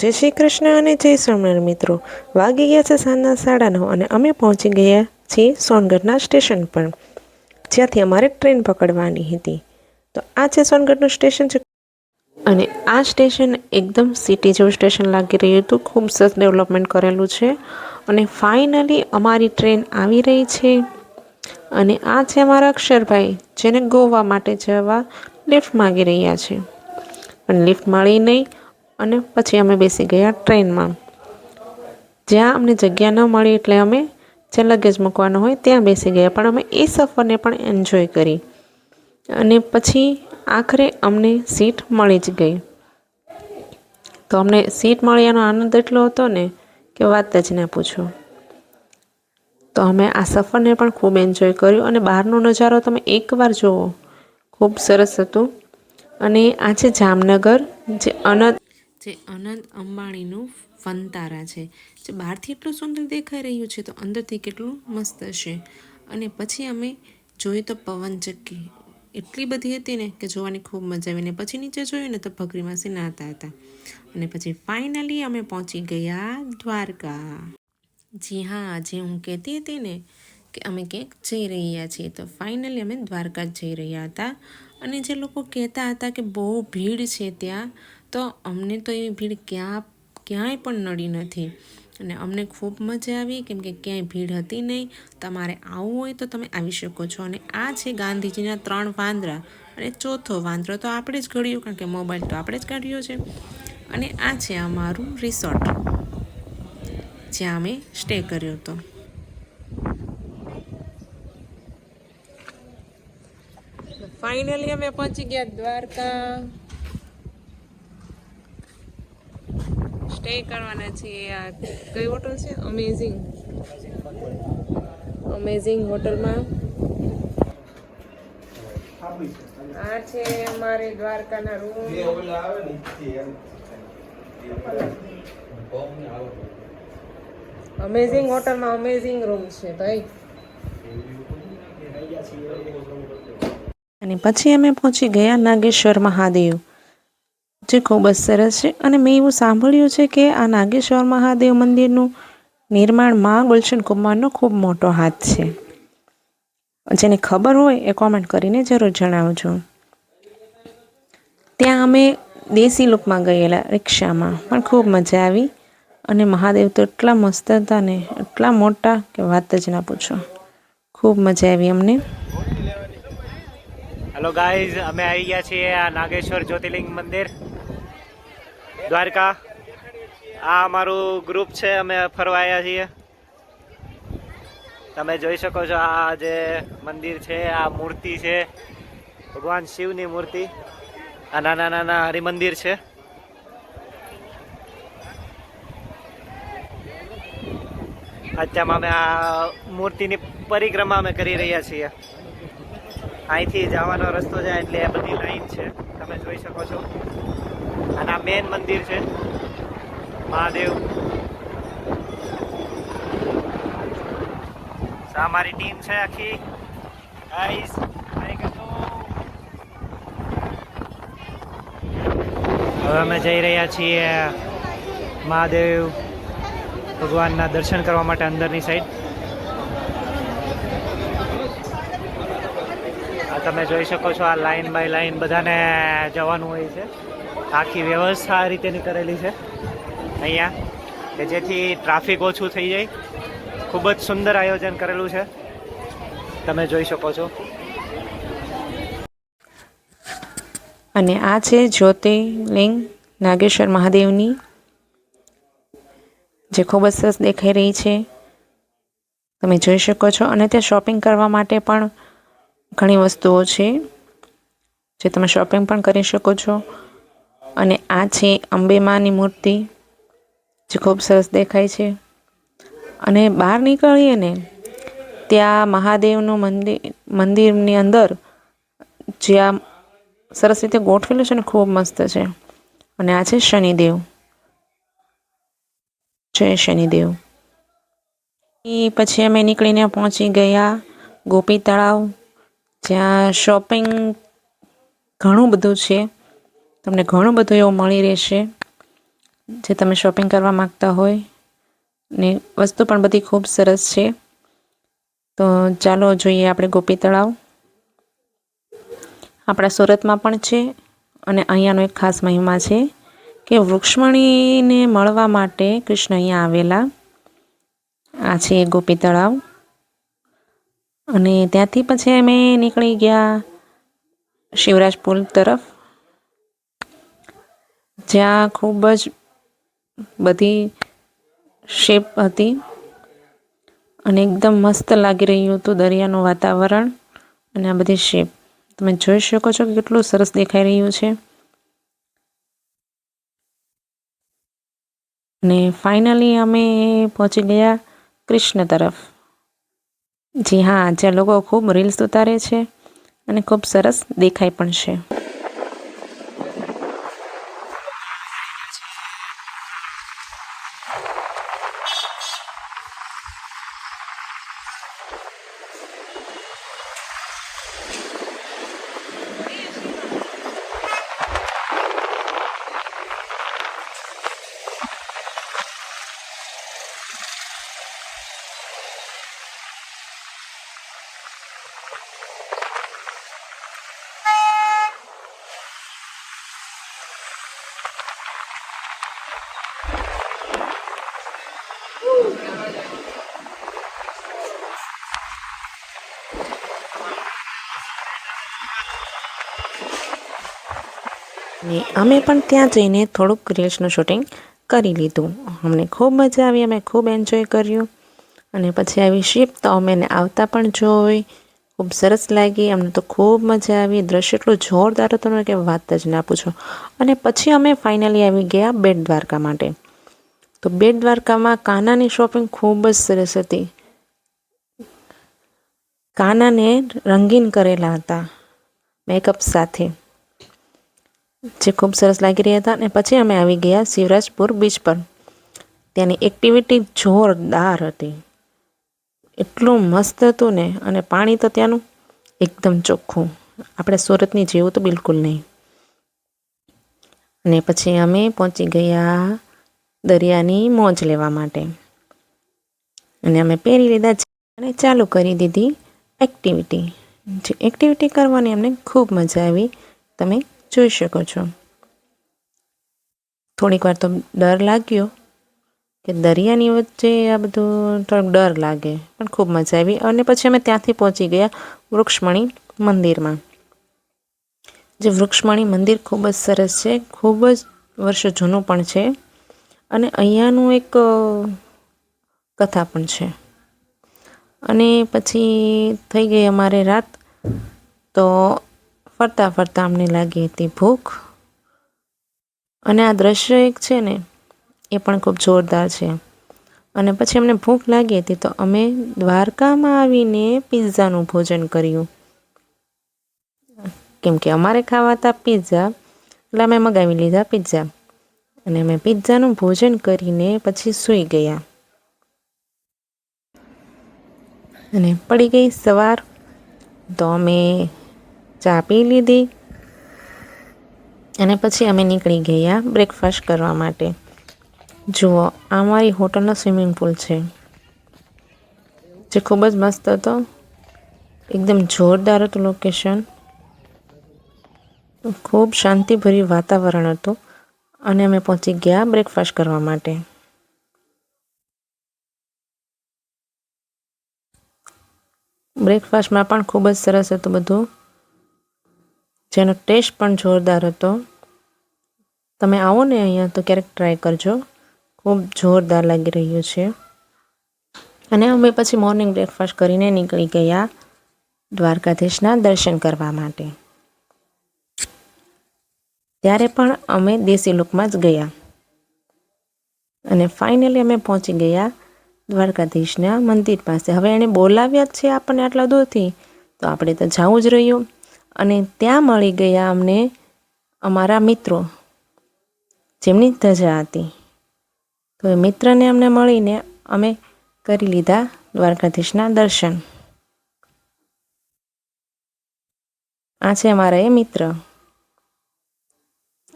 જય શ્રી કૃષ્ણ અને જય સ્વામિનારાયણ મિત્રો. વાગી ગયા છે સાંજના સાડા નવ અને અમે પહોંચી ગયા છીએ સોનગઢના સ્ટેશન પર, જ્યાંથી અમારે ટ્રેન પકડવાની હતી. તો આ છે સોનગઢનું સ્ટેશન છે. અને આ સ્ટેશન એકદમ સિટી જેવું સ્ટેશન લાગી રહ્યું હતું. ખૂબ સરસ ડેવલપમેન્ટ કરેલું છે. અને ફાઇનલી અમારી ટ્રેન આવી રહી છે. અને આ છે અમારા અક્ષરભાઈ, જેને ગોવા માટે જવા લિફ્ટ માગી રહ્યા છે. પણ લિફ્ટ મળી નહીં. અને પછી અમે બેસી ગયા ટ્રેનમાં. જ્યાં અમને જગ્યા ન મળી એટલે અમે જે લગેજ મૂકવાનો હોય ત્યાં બેસી ગયા, પણ અમે એ સફરને પણ એન્જોય કરી. અને પછી આખરે અમને સીટ મળી જ ગઈ. તો અમને સીટ મળ્યાનો આનંદ એટલો હતો ને કે વાત જ ના પૂછો. તો અમે આ સફરને પણ ખૂબ એન્જોય કર્યું અને બહારનો નજારો તમે એકવાર જુઓ. ખૂબ સરસ હતું. અને આ છે જામનગર, જે અનંત જે અનંત અંબાણીનું ફનતારા છે. જે બહારથી એટલું સુંદર દેખાઈ રહ્યું છે તો અંદરથી કેટલું મસ્ત હશે. અને પછી અમે જોઈએ તો પવનચક્કી એટલી બધી હતી ને કે જોવાની ખૂબ મજા આવી. ને પછી નીચે જોયું ને તો ભગરી માસી નાતા હતા. અને પછી ફાઇનલી અમે પહોંચી ગયા દ્વારકા. જી હા, જે હું કહેતી હતી ને કે અમે ક્યાંક જઈ રહ્યા છીએ તો ફાઇનલી અમે દ્વારકા જઈ રહ્યા હતા. અને જે લોકો કહેતા હતા કે બહુ ભીડ છે ત્યાં તો અમને તો એવી ભીડ ક્યાં, ક્યાંય પણ નડી નથી. અને અમને ખૂબ મજા આવી, કેમ કે ક્યાંય ભીડ હતી નહીં. તમારે આવવું હોય તો તમે આવી શકો છો. અને આ છે ગાંધીજીના ત્રણ વાંદરા. અને ચોથો વાંદરો તો આપણે જ ઘડ્યું, કારણ કે મોબાઈલ તો આપણે જ કાઢ્યો છે. અને આ છે અમારું રિસોર્ટ, જ્યાં અમે સ્ટે કર્યો હતો. ફાઇનલી અમે પહોંચી ગયા દ્વારકા. સ્ટે કરવાના છીએ આ કઈ હોટલ છે? અમેઝિંગ અમેઝિંગ હોટલમાં. આ છે અમારે દ્વારકાના રૂમ અમેઝિંગ હોટલમાં અમેઝિંગ રૂમ છે ભાઈ. અને પછી અમે પહોંચી ગયા નાગેશ્વર મહાદેવ. જે ખૂબ જ સરસ છે. અને મેં એવું સાંભળ્યું છે કે આ નાગેશ્વર મહાદેવ મંદિરનું નિર્માણ મા ગુલશન કુમારનો ખૂબ મોટો હાથ છે. જેને ખબર હોય એ કોમેન્ટ કરીને જરૂર જણાવજો. ત્યાં અમે દેશી લુકમાં ગયેલા રિક્ષામાં પણ ખૂબ મજા આવી અને મહાદેવ તો એટલા મસ્ત હતા ને એટલા મોટા કે વાત જ ના પૂછો. ખૂબ મજા આવી અમને. હેલો ગાઈઝ અમે આવી ગયા છીએ આ નાગેશ્વર જ્યોતિર્લિંગ મંદિર. દ્વારકા. આ અમારું ગ્રુપ છે, અમે ફરવા આવ્યા છીએ. તમે જોઈ શકો છો, આ જે મંદિર છે, આ મૂર્તિ છે, ભગવાન શિવની મૂર્તિ, આ નાના નાના હરિમંદિર છે. અત્યારમાં અમે આ મૂર્તિની પરિક્રમા અમે કરી રહ્યા છીએ. અહીંથી જવાનો રસ્તો જાય એટલે આ બધી લાઈન છે. તમે જોઈ શકો છો. અને આ મેન મંદિર છે. મહાદેવ. અમારી ટીમ છે આખી. ગાઈસ હવે અમે જઈ રહ્યા છીએ મહાદેવ ભગવાનના દર્શન કરવા માટે અંદરની સાઈડ તમે જોઈ શકો છો આ લાઈન બાય લાઈન બધાને જવાનું હોય છે. આખી વ્યવસ્થા આ રીતેની કરેલી છે. અહીંયા કે જેથી ટ્રાફિક ઓછું થઈ જાય. ખૂબ જ સુંદર આયોજન કરેલું છે. તમે જોઈ શકો છો. અને આ છે જ્યોતિર્લિંગ નાગેશ્વર મહાદેવની, જે ખૂબ જ સરસ દેખાઈ રહી છે. તમે જોઈ શકો છો. અને ત્યાં શોપિંગ કરવા માટે પણ ઘણી વસ્તુઓ છે, જે તમે શોપિંગ પણ કરી શકો છો. અને આ છે અંબેમાની મૂર્તિ, જે ખૂબ સરસ દેખાય છે. અને બહાર નીકળીએ ને, ત્યાં મહાદેવનું મંદિર, મંદિરની અંદર જે આ સરસ રીતે ગોઠવેલું છે ને, ખૂબ મસ્ત છે. અને આ છે શનિદેવ. જય શનિદેવ. એ પછી અમે નીકળીને પહોંચી ગયા ગોપી તળાવ, જ્યાં શોપિંગ ઘણું બધું છે. તમને ઘણું બધું એવું મળી રહેશે જે તમે શોપિંગ કરવા માગતા હોય. ને વસ્તુ પણ બધી ખૂબ સરસ છે. તો ચાલો જોઈએ આપણે ગોપી તળાવ. આપણા સુરતમાં પણ છે અને અહીંયાનો એક ખાસ મહિમા છે કે વૃક્ષમણીને મળવા માટે કૃષ્ણ અહીંયા આવેલા. આ છે ગોપી તળાવ. અને ત્યાંથી પછી અમે નીકળી ગયા શિવરાજ પુલ તરફ. જ્યાં ખૂબ જ બધી શેપ હતી અને એકદમ મસ્ત લાગી રહ્યું હતું દરિયાનું વાતાવરણ અને આ બધી શેપ તમે જોઈ શકો છો કે કેટલું સરસ દેખાઈ રહ્યું છે. અને ફાઇનલી અમે પહોંચી ગયા કૃષ્ણ તરફ. જી હા, જ્યાં લોકો ખૂબ રીલ્સ ઉતારે છે અને ખૂબ સરસ દેખાય પણ છે. ને અમે પણ ત્યાં જઈને થોડુંક રીલ્સનું શૂટિંગ કરી લીધું. અમને ખૂબ મજા આવી, અમે ખૂબ એન્જોય કર્યું. અને પછી આવી શિપ તો અમે એને આવતા પણ જોઈ. ખૂબ સરસ લાગી, અમને તો ખૂબ મજા આવી. દ્રશ્ય એટલું જોરદાર હતું કે વાત જ ના પૂછો. અને પછી અમે ફાઇનલી આવી ગયા બેટ દ્વારકા માટે. તો બેટ દ્વારકામાં કાનાની શોપિંગ ખૂબ જ સરસ હતી. કાનાને રંગીન કરેલા હતા. મેકઅપ સાથે. જે ખૂબ સરસ લાગી રહ્યા હતા. અને પછી અમે આવી ગયા શિવરાજપુર બીચ પર. ત્યાંની એક્ટિવિટી જોરદાર હતી. એટલું મસ્ત હતું ને, અને પાણી તો ત્યાંનું એકદમ ચોખ્ખું. આપણે સુરતની જેવું તો બિલકુલ નહીં. અને પછી અમે પહોંચી ગયા દરિયાની મોજ લેવા માટે. અને અમે પહેરી લીધા અને ચાલુ કરી દીધી એક્ટિવિટી જે એક્ટિવિટી કરવાની અમને ખૂબ મજા આવી. તમે જોઈ શકો છો. થોડીક વાર તો ડર લાગ્યો કે દરિયાની વચ્ચે આ બધું થોડોક ડર લાગે, પણ ખૂબ મજા આવી. અને પછી અમે ત્યાંથી પહોંચી ગયા વૃક્ષમણી મંદિરમાં. જે વૃક્ષમણી મંદિર ખૂબ જ સરસ છે, ખૂબ જ વર્ષો જૂનું પણ છે, અને અહીંયાનું એક કથા પણ છે. અને પછી થઈ ગઈ અમારે રાત, તો ફરતા ફરતા અમને લાગી હતી ભૂખ. અને આ દ્રશ્ય એક છે ને, એ પણ ખૂબ જોરદાર છે. અને પછી અમને ભૂખ લાગી હતી તો અમે દ્વારકામાં આવીને પિઝાનું ભોજન કર્યું. કેમ કે અમારે ખાવા હતા પિઝા, એટલે અમે મગાવી લીધા પિઝા. અને અમે પિઝાનું ભોજન કરીને પછી સૂઈ ગયા. અને પડી ગઈ સવાર. તો અમે ચા પી લીધી. અને પછી અમે નીકળી ગયા બ્રેકફાસ્ટ કરવા માટે. જુઓ, આ મારી હોટલનો સ્વિમિંગ પુલ છે. જે ખૂબ જ મસ્ત હતો. એકદમ જોરદાર હતું લોકેશન ખૂબ શાંતિભર્યું વાતાવરણ હતું. અને અમે પહોંચી ગયા બ્રેકફાસ્ટ કરવા માટે. બ્રેકફાસ્ટમાં પણ ખૂબ જ સરસ હતું બધું. જેનો ટેસ્ટ પણ જોરદાર હતો. તમે આવો ને અહીંયા તો ક્યારેક ટ્રાય કરજો. ખૂબ જોરદાર લાગી રહ્યું છે. અને અમે પછી મોર્નિંગ બ્રેકફાસ્ટ કરીને નીકળી ગયા દ્વારકાધીશના દર્શન કરવા માટે. ત્યારે પણ અમે દેશી લુકમાં જ ગયા. અને ફાઇનલી અમે પહોંચી ગયા દ્વારકાધીશના મંદિર પાસે. હવે એણે બોલાવ્યા જ છે આપણને આટલા દૂરથી. તો આપણે તો જવું જ રહ્યું. અને ત્યાં મળી ગયા અમને અમારા મિત્રો, જેમની ધજા હતી. તો એ મિત્રને અમને મળીને અમે કરી લીધા દ્વારકાધીશના દર્શન. આ છે અમારા એ મિત્ર.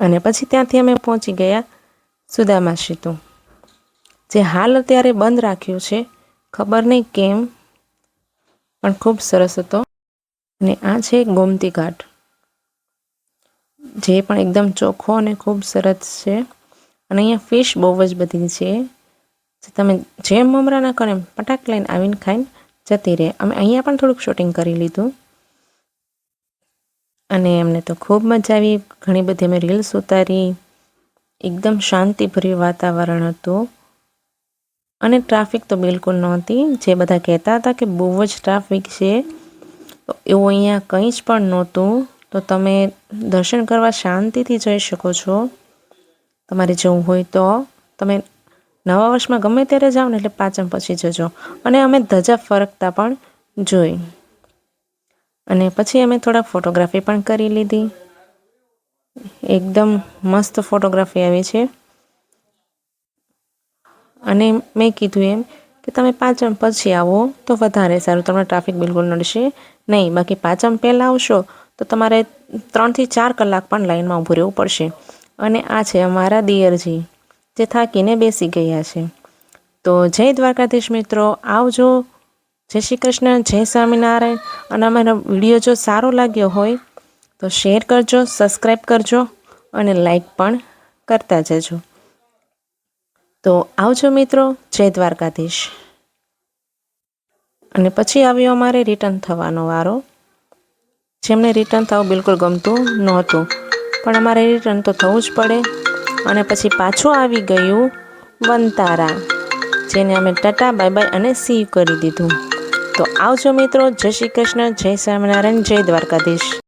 અને પછી ત્યાંથી અમે પહોંચી ગયા સુદામા સેતુ, જે હાલ અત્યારે બંધ રાખ્યું છે. ખબર નહીં કેમ, પણ ખૂબ સરસ હતો. અને આ છે ગોમતી ઘાટ. જે પણ એકદમ ચોખ્ખો અને ખૂબ સરસ છે. અને અહીંયા ફિશ બહુ જ બધી છે. તમે જેમ મમરા ના કરો એમ પટાક લઈને આવીને ખાઈને જતી રહે. અમે અહીંયા પણ થોડુંક શૂટિંગ કરી લીધું. અને એમને તો ખૂબ મજા આવી. ઘણી બધી અમે રીલ્સ ઉતારી. એકદમ શાંતિભર્યું વાતાવરણ હતું. અને ટ્રાફિક તો બિલકુલ નહોતી. જે બધા કહેતા હતા કે બહુ જ ટ્રાફિક છે. તો એવું અહીંયા કંઈ જ પણ નહોતું. તો તમે દર્શન કરવા શાંતિથી જઈ શકો છો. તમારે જવું હોય તો. તમે નવા વર્ષમાં ગમે ત્યારે જાઓ ને એટલે પાંચમ પછી જજો. અને અમે ધજા ફરકતા પણ જોઈ. અને પછી અમે થોડા ફોટોગ્રાફી પણ કરી લીધી. એકદમ મસ્ત ફોટોગ્રાફી આવી છે. અને મેં કીધું એમ કે તમે પાંચમ પછી આવો તો વધારે સારું. તમને ટ્રાફિક બિલકુલ નડશે. નહીં, બાકી પાંચમ પહેલાં આવશો, તો તમારે ત્રણથી ચાર કલાક પણ લાઈનમાં ઊભું રહેવું પડશે. અને આ છે અમારા દિયરજી, જે થાકીને બેસી ગયા છે. તો જય દ્વારકાધીશ મિત્રો, આવજો. જય શ્રી કૃષ્ણ, જય સ્વામિનારાયણ. અને અમારો વીડિયો જો સારો લાગ્યો હોય, તો શેર કરજો, સબસ્ક્રાઈબ કરજો અને લાઈક પણ કરતા જજો. તો આવજો મિત્રો, જય દ્વારકાધીશ. અને પછી આવ્યો અમારે રિટર્ન થવાનો વારો. જેમને રિટર્ન થવું બિલકુલ ગમતું નહોતું. પણ અમારે રિટર્ન તો થવું જ પડે. અને પછી પાછું આવી ગયું વનતારા જેને અમે ટાટા બાય બાય અને સી કરી દીધું. તો આવજો મિત્રો, જય શ્રી કૃષ્ણ, જય સ્વામિનારાયણ, જય દ્વારકાધીશ.